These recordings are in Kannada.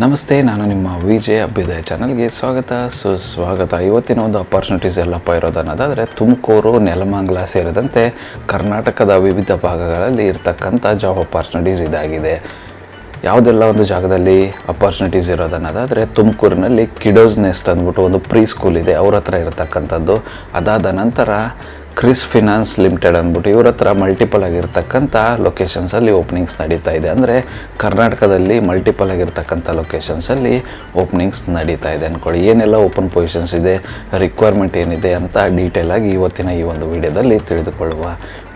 ನಮಸ್ತೆ, ನಾನು ನಿಮ್ಮ ವಿ ಜೆ ಅಭ್ಯುದಯ ಚಾನಲ್ಗೆ ಸ್ವಾಗತ. ಸುಸ್ವಾಗತ ಇವತ್ತಿನ ಒಂದು ಅಪಾರ್ಚುನಿಟೀಸ್ ಎಲ್ಲಪ್ಪ ಇರೋದನ್ನೋದಾದರೆ, ತುಮಕೂರು, ನೆಲಮಂಗಲ ಸೇರಿದಂತೆ ಕರ್ನಾಟಕದ ವಿವಿಧ ಭಾಗಗಳಲ್ಲಿ ಇರ್ತಕ್ಕಂಥ ಜಾಬ್ ಅಪಾರ್ಚುನಿಟೀಸ್ ಇದಾಗಿದೆ. ಯಾವುದೆಲ್ಲ ಒಂದು ಜಾಗದಲ್ಲಿ ಅಪಾರ್ಚುನಿಟೀಸ್ ಇರೋದನ್ನೋದಾದರೆ, ತುಮಕೂರಿನಲ್ಲಿ ಕಿಡೋಸ್ ನೆಸ್ಟ್ ಅಂದ್ಬಿಟ್ಟು ಒಂದು ಪ್ರೀ ಸ್ಕೂಲ್ ಇದೆ. ಅವ್ರ ಹತ್ರ ಇರತಕ್ಕಂಥದ್ದು. ಅದಾದ ನಂತರ ಕ್ರಿಸ್ ಫಿನಾನ್ಸ್ ಲಿಮಿಟೆಡ್ ಅಂದ್ಬಿಟ್ಟು ಇವ್ರ ಹತ್ರ ಮಲ್ಟಿಪಲ್ ಆಗಿರ್ತಕ್ಕಂಥ ಲೊಕೇಶನ್ಸಲ್ಲಿ ಓಪನಿಂಗ್ಸ್ ನಡೀತಾ ಇದೆ. ಅಂದರೆ ಕರ್ನಾಟಕದಲ್ಲಿ ಮಲ್ಟಿಪಲ್ ಆಗಿರ್ತಕ್ಕಂಥ ಲೊಕೇಶನ್ಸಲ್ಲಿ ಓಪನಿಂಗ್ಸ್ ನಡೀತಾ ಇದೆ ಅಂದ್ಕೊಳ್ಳಿ ಏನೆಲ್ಲ ಓಪನ್ ಪೊಸಿಷನ್ಸ್ ಇದೆ ರಿಕ್ವೈರ್ಮೆಂಟ್ ಏನಿದೆ ಅಂತ ಡೀಟೇಲ್ ಆಗಿ ಇವತ್ತಿನ ಈ ಒಂದು ವಿಡಿಯೋದಲ್ಲಿ ತಿಳಿದುಕೊಳ್ಳುವ.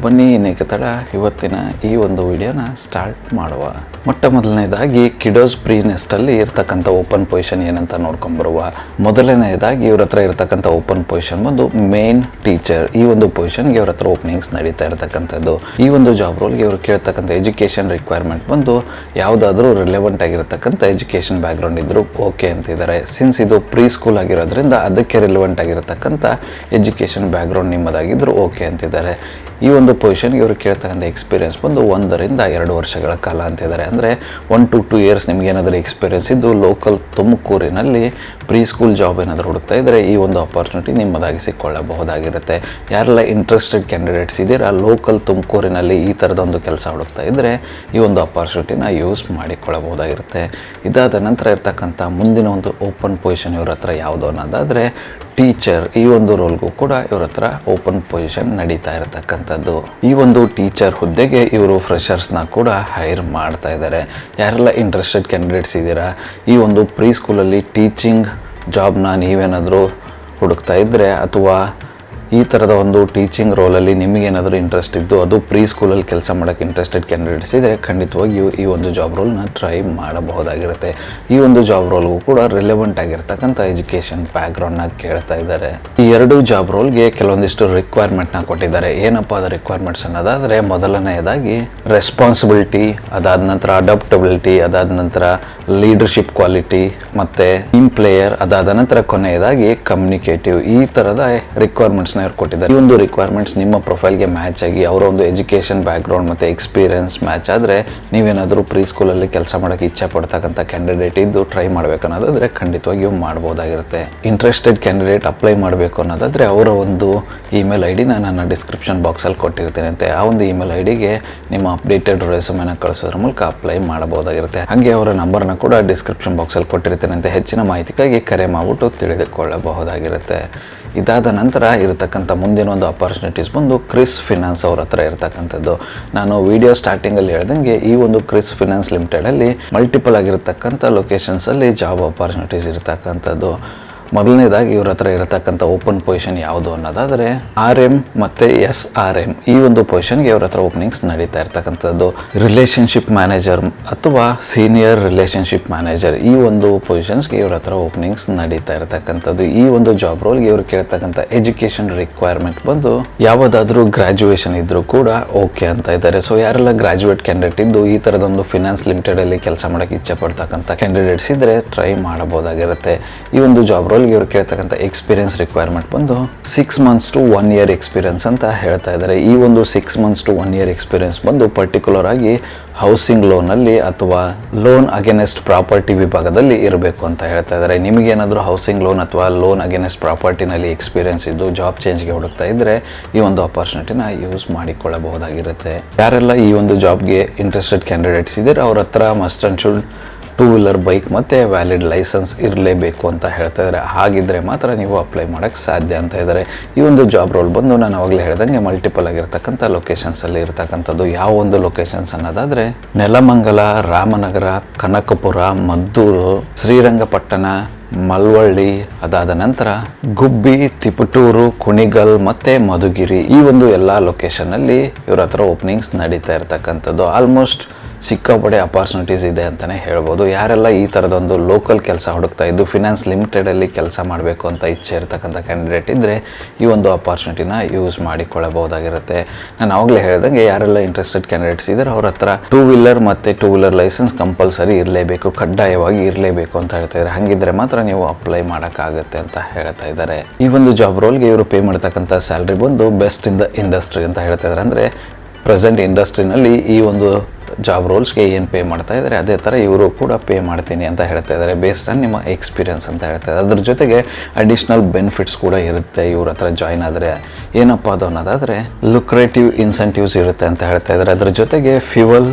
ಬನ್ನಿ, ಇನ್ನೇಕೆ ತಡ, ಇವತ್ತಿನ ಈ ಒಂದು ವಿಡಿಯೋನ ಸ್ಟಾರ್ಟ್ ಮಾಡುವ. ಮೊಟ್ಟ ಮೊದಲನೇದಾಗಿ ಕಿಡೋಸ್ ಪ್ರೀ ನೆಸ್ಟಲ್ಲಿ ಇರ್ತಕ್ಕಂಥ ಓಪನ್ ಪೊಸಿಷನ್ ಏನಂತ ನೋಡ್ಕೊಂಬರುವ. ಮೊದಲನೇದಾಗಿ ಇವ್ರ ಹತ್ರ ಇರ್ತಕ್ಕಂಥ ಓಪನ್ ಪೊಸಿಷನ್ ಬಂದು ಮೇನ್ ಟೀಚರ್ ಈ ಒಂದು ಪೊಸಿಷನ್ಗೆ ಇವ್ರ ಹತ್ರ ಓಪನಿಂಗ್ಸ್ ನಡೀತಾ ಇರತಕ್ಕಂಥದ್ದು. ಈ ಒಂದು ಜಾಬ್ ರೋಲ್ಗೆ ಇವರು ಕೇಳ್ತಕ್ಕಂಥ ಎಜುಕೇಷನ್ ರಿಕ್ವೈರ್ಮೆಂಟ್ ಬಂದು ಯಾವುದಾದ್ರೂ ರಿಲೆವೆಂಟ್ ಆಗಿರತಕ್ಕಂಥ ಎಜುಕೇಷನ್ ಬ್ಯಾಕ್ಗ್ರೌಂಡ್ ಇದ್ದರೂ ಓಕೆ ಅಂತಿದ್ದಾರೆ. ಸಿನ್ಸ್ ಇದು ಪ್ರೀ ಸ್ಕೂಲ್ ಆಗಿರೋದ್ರಿಂದ ಅದಕ್ಕೆ ರಿಲೆವೆಂಟ್ ಆಗಿರತಕ್ಕಂಥ ಎಜುಕೇಷನ್ ಬ್ಯಾಕ್ಗ್ರೌಂಡ್ ನಿಮ್ಮದಾಗಿದ್ದರೂ ಓಕೆ ಅಂತಿದ್ದಾರೆ. ಈ ಒಂದು ಪೊಸಿಷನ್ಗೆ ಇವರು ಕೇಳ್ತಕ್ಕಂಥ ಎಕ್ಸ್ಪೀರಿಯನ್ಸ್ ಬಂದು ಒಂದರಿಂದ ಎರಡು ವರ್ಷಗಳ ಕಾಲ ಅಂತಿದ್ದಾರೆ ಅಂದರೆ ಒನ್ ಟು ಟು ಇಯರ್ಸ್ ನಿಮ್ಗೆ ಏನಾದರೂ ಎಕ್ಸ್ಪೀರಿಯನ್ಸ್ ಇದ್ದು ಲೋಕಲ್ ತುಮಕೂರಿನಲ್ಲಿ ಪ್ರೀ ಸ್ಕೂಲ್ ಜಾಬ್ ಏನಾದರೂ ಹುಡುಕ್ತಾ ಇದ್ದರೆ ಈ ಒಂದು ಅಪಾರ್ಚುನಿಟಿ ನಿಮ್ಮದಾಗಿ ಸಿಕ್ಕೊಳ್ಳಬಹುದಾಗಿರುತ್ತೆ. ಯಾರೆಲ್ಲ ಇಂಟ್ರೆಸ್ಟೆಡ್ ಕ್ಯಾಂಡಿಡೇಟ್ಸ್ ಇದ್ದೀರಾ ಲೋಕಲ್ ತುಮಕೂರಿನಲ್ಲಿ ಈ ಥರದ ಒಂದು ಕೆಲಸ ಹುಡುಕ್ತಾ ಇದ್ದರೆ ಈ ಒಂದು ಅಪಾರ್ಚುನಿಟಿನ ಯೂಸ್ ಮಾಡಿಕೊಳ್ಳಬಹುದಾಗಿರುತ್ತೆ. ಇದಾದ ನಂತರ ಇರ್ತಕ್ಕಂಥ ಮುಂದಿನ ಒಂದು ಓಪನ್ ಪೊಸಿಷನ್ ಇವ್ರ ಹತ್ರ ಯಾವುದು ಅನ್ನೋದಾದರೆ ಟೀಚರ್ ಈ ಒಂದು ರೋಲ್ಗೂ ಕೂಡ ಇವ್ರ ಹತ್ರ ಓಪನ್ ಪೊಸಿಷನ್ ನಡೀತಾ ಇರತಕ್ಕಂಥದ್ದು. ಈ ಒಂದು ಟೀಚರ್ ಹುದ್ದೆಗೆ ಇವರು ಫ್ರೆಷರ್ಸ್ನ ಕೂಡ ಹೈರ್ ಮಾಡ್ತಾ ಇದ್ದಾರೆ. ಯಾರೆಲ್ಲ ಇಂಟ್ರೆಸ್ಟೆಡ್ ಕ್ಯಾಂಡಿಡೇಟ್ಸ್ ಇದ್ದೀರಾ? ಈ ಒಂದು ಪ್ರೀ ಸ್ಕೂಲಲ್ಲಿ ಟೀಚಿಂಗ್ ಜಾಬ್ನ ನೀವೇನಾದರೂ ಹುಡುಕ್ತಾ ಇದ್ದರೆ ಅಥವಾ ಈ ಥರದ ಒಂದು ಟೀಚಿಂಗ್ ರೋಲಲ್ಲಿ ನಿಮಗೇನಾದರೂ ಇಂಟ್ರೆಸ್ಟ್ ಇದ್ದು ಅದು ಪ್ರೀ ಸ್ಕೂಲಲ್ಲಿ ಕೆಲಸ ಮಾಡೋಕ್ಕೆ ಇಂಟ್ರೆಸ್ಟೆಡ್ ಕ್ಯಾಂಡಿಡೇಟ್ಸ್ ಇದ್ದರೆ ಖಂಡಿತವಾಗಿಯೂ ಈ ಒಂದು ಜಾಬ್ ರೋಲ್ನ ಟ್ರೈ ಮಾಡಬಹುದಾಗಿರುತ್ತೆ. ಈ ಒಂದು ಜಾಬ್ ರೋಲ್ಗೂ ಕೂಡ ರಿಲೆವೆಂಟ್ ಆಗಿರ್ತಕ್ಕಂಥ ಎಜುಕೇಷನ್ ಬ್ಯಾಕ್ಗ್ರೌಂಡ್ನ ಕೇಳ್ತಾ ಇದ್ದಾರೆ. ಈ ಎರಡು ಜಾಬ್ ರೋಲ್ಗೆ ಕೆಲವೊಂದಿಷ್ಟು ರಿಕ್ವೈರ್ಮೆಂಟ್ನ ಕೊಟ್ಟಿದ್ದಾರೆ. ಏನಪ್ಪ ಅದು ರಿಕ್ವೈರ್ಮೆಂಟ್ಸ್ ಅನ್ನೋದಾದರೆ ಮೊದಲನೆಯದಾಗಿ ರೆಸ್ಪಾನ್ಸಿಬಿಲಿಟಿ ಅದಾದ ನಂತರ ಅಡಾಪ್ಟಬಿಲಿಟಿ ಅದಾದ ನಂತರ ಲೀಡರ್ಶಿಪ್ ಕ್ವಾಲಿಟಿ ಮತ್ತು ಟೀಮ್ ಪ್ಲೇಯರ್ ಅದಾದ ನಂತರ ಕೊನೆಯದಾಗಿ ಕಮ್ಯುನಿಕೇಟಿವ್ ಈ ಥರದ ರಿಕ್ವೈರ್ಮೆಂಟ್ಸ್ನ ಇವ್ರು ಕೊಟ್ಟಿದ್ದಾರೆ. ಈ ಒಂದು ರಿಕ್ವೈರ್ಮೆಂಟ್ಸ್ ನಿಮ್ಮ ಪ್ರೊಫೈಲ್ಗೆ ಮ್ಯಾಚ್ ಆಗಿ ಅವರ ಒಂದು ಎಜುಕೇಷನ್ ಬ್ಯಾಕ್ಗ್ರೌಂಡ್ ಮತ್ತು ಎಕ್ಸ್ಪೀರಿಯನ್ಸ್ ಮ್ಯಾಚ್ ಆದರೆ ನೀವೇನಾದರೂ ಪ್ರೀ ಸ್ಕೂಲಲ್ಲಿ ಕೆಲಸ ಮಾಡೋಕ್ಕೆ ಇಚ್ಛೆ ಪಡ್ತಕ್ಕಂಥ ಕ್ಯಾಂಡಿಡೇಟ್ ಇದ್ದು ಟ್ರೈ ಮಾಡಬೇಕು ಅನ್ನೋದಾದರೆ ಖಂಡಿತವಾಗಿಯೂ ಮಾಡ್ಬೋದಾಗಿರುತ್ತೆ. ಇಂಟ್ರೆಸ್ಟೆಡ್ ಕ್ಯಾಂಡಿಡೇಟ್ ಅಪ್ಲೈ ಮಾಡಬೇಕು ಅನ್ನೋದಾದರೆ ಅವರ ಒಂದು ಇಮೇಲ್ ಐ ಡಿನ ನಾನು ಡಿಸ್ಕ್ರಿಪ್ಷನ್ ಬಾಕ್ಸಲ್ಲಿ ಕೊಟ್ಟಿರ್ತೀನಿ ಅಂತೆ. ಆ ಒಂದು ಇಮೇಲ್ ಐ ಡಿಗೆ ನಿಮ್ಮ ಅಪ್ಡೇಟೆಡ್ ರೆಸ್ಯೂಮೆನ ಕಳಿಸೋದ್ರ ಮೂಲಕ ಅಪ್ಲೈ ಮಾಡಬಹುದಾಗಿರುತ್ತೆ. ಹಾಗೆ ಅವರ ನಂಬರ್ನ ಕೂಡ ಡಿಸ್ಕ್ರಿಪ್ಷನ್ ಬಾಕ್ಸಲ್ಲಿ ಕೊಟ್ಟಿರ್ತೀನಿ ಅಂತ ಹೆಚ್ಚಿನ ಮಾಹಿತಿಗಾಗಿ ಕರೆ ಮಾಡಿಬಿಟ್ಟು ತಿಳಿದುಕೊಳ್ಳಬಹುದಾಗಿರುತ್ತೆ. ಇದಾದ ನಂತರ ಇರತಕ್ಕಂಥ ಮುಂದಿನ ಒಂದು ಅಪಾರ್ಚುನಿಟೀಸ್ ಬಂದು ಕ್ರಿಸ್ ಫಿನಾನ್ಸ್ ಅವ್ರ ಹತ್ರ ಇರತಕ್ಕಂಥದ್ದು. ನಾನು ವಿಡಿಯೋ ಸ್ಟಾರ್ಟಿಂಗಲ್ಲಿ ಹೇಳ್ದಂಗೆ ಈ ಒಂದು ಕ್ರಿಸ್ ಫಿನಾನ್ಸ್ ಲಿಮಿಟೆಡಲ್ಲಿ ಮಲ್ಟಿಪಲ್ ಆಗಿರತಕ್ಕಂಥ ಲೊಕೇಶನ್ಸಲ್ಲಿ ಜಾಬ್ ಅಪಾರ್ಚುನಿಟೀಸ್ ಇರತಕ್ಕಂಥದ್ದು. ಮೊದಲನೇದಾಗಿ ಇವ್ರ ಹತ್ರ ಇರತಕ್ಕಂಥ ಓಪನ್ ಪೊಸಿಷನ್ ಯಾವುದು ಅನ್ನೋದಾದರೆ ಆರ್ ಎಂ ಮತ್ತು ಎಸ್ ಆರ್ ಎಂ ಈ ಒಂದು ಪೊಸಿಷನ್ಗೆ ಇವ್ರ ಹತ್ರ ಓಪನಿಂಗ್ಸ್ ನಡೀತಾ ಇರ್ತಕ್ಕಂಥದ್ದು. ರಿಲೇಷನ್ಶಿಪ್ ಮ್ಯಾನೇಜರ್ ಅಥವಾ ಸೀನಿಯರ್ ರಿಲೇಷನ್ಶಿಪ್ ಮ್ಯಾನೇಜರ್ ಈ ಒಂದು ಪೊಸಿಷನ್ಸ್ಗೆ ಇವ್ರ ಹತ್ರ ಓಪನಿಂಗ್ಸ್ ನಡೀತಾ ಇರತಕ್ಕಂಥದ್ದು. ಈ ಒಂದು ಜಾಬ್ ರೋಲ್ಗೆ ಇವ್ರು ಕೇಳ್ತಕ್ಕಂಥ ಎಜುಕೇಷನ್ ರಿಕ್ವೈರ್ಮೆಂಟ್ ಬಂದು ಯಾವುದಾದ್ರೂ ಗ್ರಾಜುಯೇಷನ್ ಇದ್ದರೂ ಕೂಡ ಓಕೆ ಅಂತ ಇದ್ದಾರೆ. ಸೊ ಯಾರೆಲ್ಲ ಗ್ರಾಜುಯೇಟ್ ಕ್ಯಾಂಡಿಡೇಟ್ ಇದ್ದು ಈ ಥರದೊಂದು ಫಿನಾನ್ಸ್ ಲಿಮಿಟೆಡಲ್ಲಿ ಕೆಲಸ ಮಾಡೋಕ್ಕೆ ಇಚ್ಛೆ ಪಡ್ತಕ್ಕಂಥ ಕ್ಯಾಂಡಿಡೇಟ್ಸ್ ಇದ್ದರೆ ಟ್ರೈ ಮಾಡಬಹುದಾಗಿರುತ್ತೆ. ಈ ಒಂದು ಜಾಬ್ ರೋಲ್ಗೆ ಇವ್ರು ಕೇಳ್ತಕ್ಕಂಥ ಎಕ್ಸ್ಪೀರಿಯನ್ಸ್ ರಿಕ್ವೈರ್ಮೆಂಟ್ ಬಂದು six months to one year experience ಅಂತ ಹೇಳ್ತಾ ಇದ್ದಾರೆ. ಈ ಒಂದು six months to one year experience ಬಂದು ಪರ್ಟಿಕ್ಯುಲರ್ ಆಗಿ ಹೌಸಿಂಗ್ ಲೋನಲ್ಲಿ ಅಥವಾ ಲೋನ್ ಅಗೇನೆಸ್ಟ್ ಪ್ರಾಪರ್ಟಿ ವಿಭಾಗದಲ್ಲಿ ಇರಬೇಕು ಅಂತ ಹೇಳ್ತಾ ಇದ್ದಾರೆ. ನಿಮಗೇನಾದರೂ ಹೌಸಿಂಗ್ ಲೋನ್ ಅಥವಾ ಲೋನ್ ಅಗೇನೆಸ್ಟ್ ಪ್ರಾಪರ್ಟಿನಲ್ಲಿ ಎಕ್ಸ್ಪೀರಿಯನ್ಸ್ ಇದ್ದು ಜಾಬ್ ಚೇಂಜ್ಗೆ ಹುಡುಕ್ತಾ ಇದ್ದರೆ ಈ ಒಂದು ಆಪರ್ಚುನಿಟಿನ ಯೂಸ್ ಮಾಡಿಕೊಳ್ಳಬಹುದಾಗಿರುತ್ತೆ. ಯಾರೆಲ್ಲ ಈ ಒಂದು ಜಾಬ್ಗೆ ಇಂಟ್ರೆಸ್ಟೆಡ್ ಕ್ಯಾಂಡಿಡೇಟ್ಸ್ ಇದ್ದಾರೆ ಅವ್ರ ಹತ್ರ must and should two wheeler bike ಮತ್ತು ವ್ಯಾಲಿಡ್ ಲೈಸೆನ್ಸ್ ಇರಲೇಬೇಕು ಅಂತ ಹೇಳ್ತಾ ಇದ್ದಾರೆ ಹಾಗಿದ್ದರೆ ಮಾತ್ರ ನೀವು ಅಪ್ಲೈ ಮಾಡೋಕ್ಕೆ ಸಾಧ್ಯ ಅಂತ ಇದ್ದಾರೆ ಈ ಒಂದು ಜಾಬ್ ರೋಲ್ ಬಂದು ನಾನು ಅವಾಗಲೇ ಹೇಳ್ದಂಗೆ ಮಲ್ಟಿಪಲ್ ಆಗಿರ್ತಕ್ಕಂಥ ಲೊಕೇಶನ್ಸಲ್ಲಿ ಇರ್ತಕ್ಕಂಥದ್ದು ಯಾವ ಒಂದು ಲೊಕೇಶನ್ಸ್ ಅನ್ನೋದಾದರೆ ನೆಲಮಂಗಲ, ರಾಮನಗರ, ಕನಕಪುರ, ಮದ್ದೂರು, ಶ್ರೀರಂಗಪಟ್ಟಣ, ಮಲ್ವಳ್ಳಿ, ಅದಾದ ನಂತರ ಗುಬ್ಬಿ, ತಿಪಟೂರು, ಕುಣಿಗಲ್ ಮತ್ತು ಮಧುಗಿರಿ ಈ ಒಂದು ಎಲ್ಲ ಲೊಕೇಶನಲ್ಲಿ ಇವ್ರ ಹತ್ರ ಓಪನಿಂಗ್ಸ್ ನಡೀತಾ ಇರ್ತಕ್ಕಂಥದ್ದು. ಆಲ್ಮೋಸ್ಟ್ ಸಿಕ್ಕಾಪಡೆ ಅಪಾರ್ಚುನಿಟೀಸ್ ಇದೆ ಅಂತಲೇ ಹೇಳ್ಬೋದು. ಯಾರೆಲ್ಲ ಈ ಥರದೊಂದು ಲೋಕಲ್ ಕೆಲಸ ಹುಡುಕ್ತಾ ಇದ್ದು ಫಿನಾನ್ಸ್ ಲಿಮಿಟೆಡಲ್ಲಿ ಕೆಲಸ ಮಾಡಬೇಕು ಅಂತ ಇಚ್ಛೆ ಇರತಕ್ಕಂಥ ಕ್ಯಾಂಡಿಡೇಟ್ ಇದ್ದರೆ ಈ ಒಂದು ಅಪಾರ್ಚುನಿಟಿನ ಯೂಸ್ ಮಾಡಿಕೊಳ್ಳಬಹುದಾಗಿರುತ್ತೆ. ನಾನು ಆವಾಗಲೇ ಹೇಳಿದಂಗೆ ಯಾರೆಲ್ಲ ಇಂಟ್ರೆಸ್ಟೆಡ್ ಕ್ಯಾಂಡಿಡೇಟ್ಸ್ ಇದ್ದಾರೆ ಅವ್ರ ಹತ್ರ ಟೂ ವೀಲರ್ ಮತ್ತು ಟೂ ವೀಲರ್ ಲೈಸೆನ್ಸ್ ಕಂಪಲ್ಸರಿ ಇರಲೇಬೇಕು, ಕಡ್ಡಾಯವಾಗಿ ಇರಲೇಬೇಕು ಅಂತ ಹೇಳ್ತಾ ಇದ್ದಾರೆ ಹಾಗಿದ್ರೆ ಮಾತ್ರ ನೀವು ಅಪ್ಲೈ ಮಾಡೋಕ್ಕಾಗುತ್ತೆ ಅಂತ ಹೇಳ್ತಾ ಇದ್ದಾರೆ ಈ ಒಂದು ಜಾಬ್ ರೋಲ್ಗೆ ಇವರು ಪೇ ಮಾಡ್ತಕ್ಕಂಥ ಸ್ಯಾಲ್ರಿ ಬಂದು ಬೆಸ್ಟ್ ಇನ್ ದ ಇಂಡಸ್ಟ್ರಿ ಅಂತ ಹೇಳ್ತಾ ಇದ್ದಾರೆ ಅಂದರೆ ಪ್ರೆಸೆಂಟ್ ಇಂಡಸ್ಟ್ರಿನಲ್ಲಿ ಈ ಒಂದು ಜಾಬ್ ರೋಲ್ಸ್ಗೆ ಏನು ಪೇ ಮಾಡ್ತಾ ಇದ್ದಾರೆ, ಅದೇ ಥರ ಇವರು ಕೂಡ ಪೇ ಮಾಡ್ತೀನಿ ಅಂತ ಹೇಳ್ತಾ ಇದ್ದಾರೆ. ಬೇಸ್ಡ್ ಆನ್ ನಿಮ್ಮ ಎಕ್ಸ್ಪೀರಿಯನ್ಸ್ ಅಂತ ಹೇಳ್ತಾ ಇದ್ದಾರೆ. ಅದ್ರ ಜೊತೆಗೆ ಅಡಿಷ್ನಲ್ ಬೆನಿಫಿಟ್ಸ್ ಕೂಡ ಇರುತ್ತೆ ಇವ್ರ ಹತ್ರ ಜಾಯ್ನ್ ಆದರೆ. ಏನಪ್ಪ ಅದು ಅನ್ನೋದಾದರೆ ಲುಕ್ರೇಟಿವ್ ಇನ್ಸೆಂಟಿವ್ಸ್ ಇರುತ್ತೆ ಅಂತ ಹೇಳ್ತಾ ಇದ್ದಾರೆ. ಅದ್ರ ಜೊತೆಗೆ ಫ್ಯೂವಲ್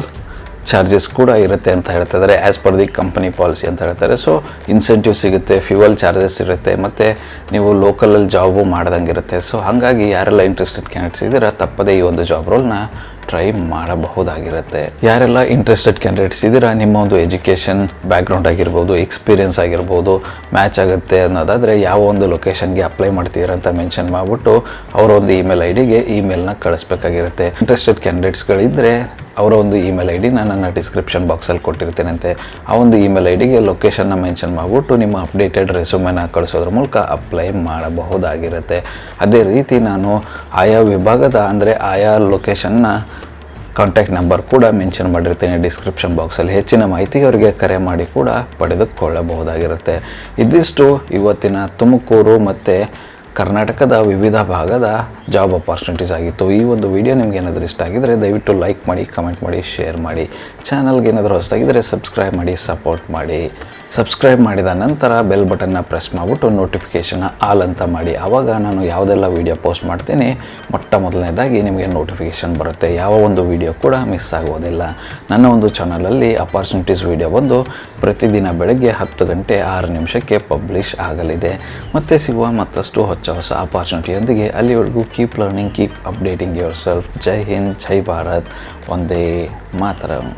ಚಾರ್ಜಸ್ ಕೂಡ ಇರುತ್ತೆ ಅಂತ ಹೇಳ್ತಾ ಇದ್ದಾರೆ as per the company policy ಅಂತ ಹೇಳ್ತಾರೆ ಸೊ ಇನ್ಸೆಂಟಿವ್ ಸಿಗುತ್ತೆ ಫ್ಯೂವಲ್ ಚಾರ್ಜಸ್ ಇರುತ್ತೆ, ಮತ್ತು ನೀವು ಲೋಕಲಲ್ಲಿ ಜಾಬು ಮಾಡ್ದಂಗೆ ಇರುತ್ತೆ ಸೊ ಹಾಗಾಗಿ ಯಾರೆಲ್ಲ ಇಂಟ್ರೆಸ್ಟೆಡ್ ಕ್ಯಾಂಡಿಡೇಟ್ಸ್ ಇದ್ದೀರಾ, ತಪ್ಪದೇ ಈ ಒಂದು ಜಾಬ್ ರೋಲ್ನ ಟ್ರೈ ಮಾಡಬಹುದಾಗಿರುತ್ತೆ. ಯಾರೆಲ್ಲ ಇಂಟ್ರೆಸ್ಟೆಡ್ ಕ್ಯಾಂಡಿಡೇಟ್ಸ್ ಇದ್ದೀರಾ, ನಿಮ್ಮ ಒಂದು ಎಜುಕೇಷನ್ ಬ್ಯಾಕ್ಗ್ರೌಂಡ್ ಆಗಿರ್ಬೋದು ಎಕ್ಸ್ಪೀರಿಯನ್ಸ್ ಆಗಿರ್ಬೋದು ಮ್ಯಾಚ್ ಆಗುತ್ತೆ ಅನ್ನೋದಾದರೆ ಯಾವ ಒಂದು ಲೊಕೇಶನ್ಗೆ ಅಪ್ಲೈ ಮಾಡ್ತೀರಾ ಅಂತ ಮೆನ್ಷನ್ ಮಾಡಿಬಿಟ್ಟು ಅವರ ಒಂದು ಇಮೇಲ್ ಐ ಡಿಗೆ ಇಮೇಲ್ನ ಕಳಿಸ್ಬೇಕಾಗಿರುತ್ತೆ. ಇಂಟ್ರೆಸ್ಟೆಡ್ ಕ್ಯಾಂಡಿಡೇಟ್ಸ್ಗಳಿದ್ದರೆ ಅವರ ಒಂದು ಇಮೇಲ್ ಐ ಡಿನ ನನ್ನ ಡಿಸ್ಕ್ರಿಪ್ಷನ್ ಬಾಕ್ಸಲ್ಲಿ ಕೊಟ್ಟಿರ್ತೇನಂತೆ. ಆ ಒಂದು ಇಮೇಲ್ ಐ ಡಿಗೆ ಲೊಕೇಶನ್ನ ಮೆನ್ಷನ್ ಮಾಡಿಬಿಟ್ಟು ನಿಮ್ಮ ಅಪ್ಡೇಟೆಡ್ ರೆಸ್ಯೂಮನ್ನ ಕಳಿಸೋದ್ರ ಮೂಲಕ ಅಪ್ಲೈ ಮಾಡಬಹುದಾಗಿರುತ್ತೆ. ಅದೇ ರೀತಿ ನಾನು ಆಯಾ ವಿಭಾಗದ, ಅಂದರೆ ಆಯಾ ಲೊಕೇಶನ್ನ ಕಾಂಟ್ಯಾಕ್ಟ್ ನಂಬರ್ ಕೂಡ ಮೆನ್ಷನ್ ಮಾಡಿರ್ತೀನಿ ಡಿಸ್ಕ್ರಿಪ್ಷನ್ ಬಾಕ್ಸಲ್ಲಿ ಹೆಚ್ಚಿನ ಮಾಹಿತಿ ಅವರಿಗೆ ಕರೆ ಮಾಡಿ ಕೂಡ ಪಡೆದುಕೊಳ್ಳಬಹುದಾಗಿರುತ್ತೆ. ಇದಿಷ್ಟು ಇವತ್ತಿನ ತುಮಕೂರು ಮತ್ತು ಕರ್ನಾಟಕದ ವಿವಿಧ ಭಾಗದ ಜಾಬ್ ಅಪಾರ್ಚುನಿಟೀಸ್ ಆಗಿತ್ತು. ಈ ಒಂದು ವಿಡಿಯೋ ನಿಮ್ಗೆ ಏನಾದರೂ ಇಷ್ಟ ಆಗಿದ್ದರೆ ದಯವಿಟ್ಟು ಲೈಕ್ ಮಾಡಿ ಕಮೆಂಟ್ ಮಾಡಿ ಶೇರ್ ಮಾಡಿ. ಚಾನಲ್ಗೆ ಏನಾದರೂ ಹೊಸದಾಗಿದ್ದರೆ ಸಬ್ಸ್ಕ್ರೈಬ್ ಮಾಡಿ ಸಪೋರ್ಟ್ ಮಾಡಿ. ಸಬ್ಸ್ಕ್ರೈಬ್ ಮಾಡಿದ ನಂತರ ಬೆಲ್ ಬಟನ್ನ ಪ್ರೆಸ್ ಮಾಡಿಬಿಟ್ಟು ನೋಟಿಫಿಕೇಷನ್ನ ಆಲ್ ಅಂತ ಮಾಡಿ. ಆವಾಗ ನಾನು ಯಾವುದೆಲ್ಲ ವೀಡಿಯೋ ಪೋಸ್ಟ್ ಮಾಡ್ತೀನಿ, ಮೊಟ್ಟ ಮೊದಲನೇದಾಗಿ ನಿಮಗೆ ನೋಟಿಫಿಕೇಷನ್ ಬರುತ್ತೆ. ಯಾವ ಒಂದು ವೀಡಿಯೋ ಕೂಡ ಮಿಸ್ ಆಗೋದಿಲ್ಲ. ನನ್ನ ಒಂದು ಚಾನಲಲ್ಲಿ ಅಪಾರ್ಚುನಿಟೀಸ್ ವೀಡಿಯೋ ಬಂದು ಪ್ರತಿದಿನ ಬೆಳಗ್ಗೆ ಹತ್ತು ಗಂಟೆ ಆರು ನಿಮಿಷಕ್ಕೆ ಪಬ್ಲಿಷ್ ಆಗಲಿದೆ. ಮತ್ತೆ ಸಿಗುವ ಮತ್ತಷ್ಟು ಹೊಸ ಹೊಸ ಅಪಾರ್ಚುನಿಟಿಯೊಂದಿಗೆ ಅಲ್ಲಿವರೆಗೂ keep learning keep updating yourself ಜೈ ಹಿಂದ್, ಜೈ ಭಾರತ್. ಒಂದೇ ಮಾತರಂ.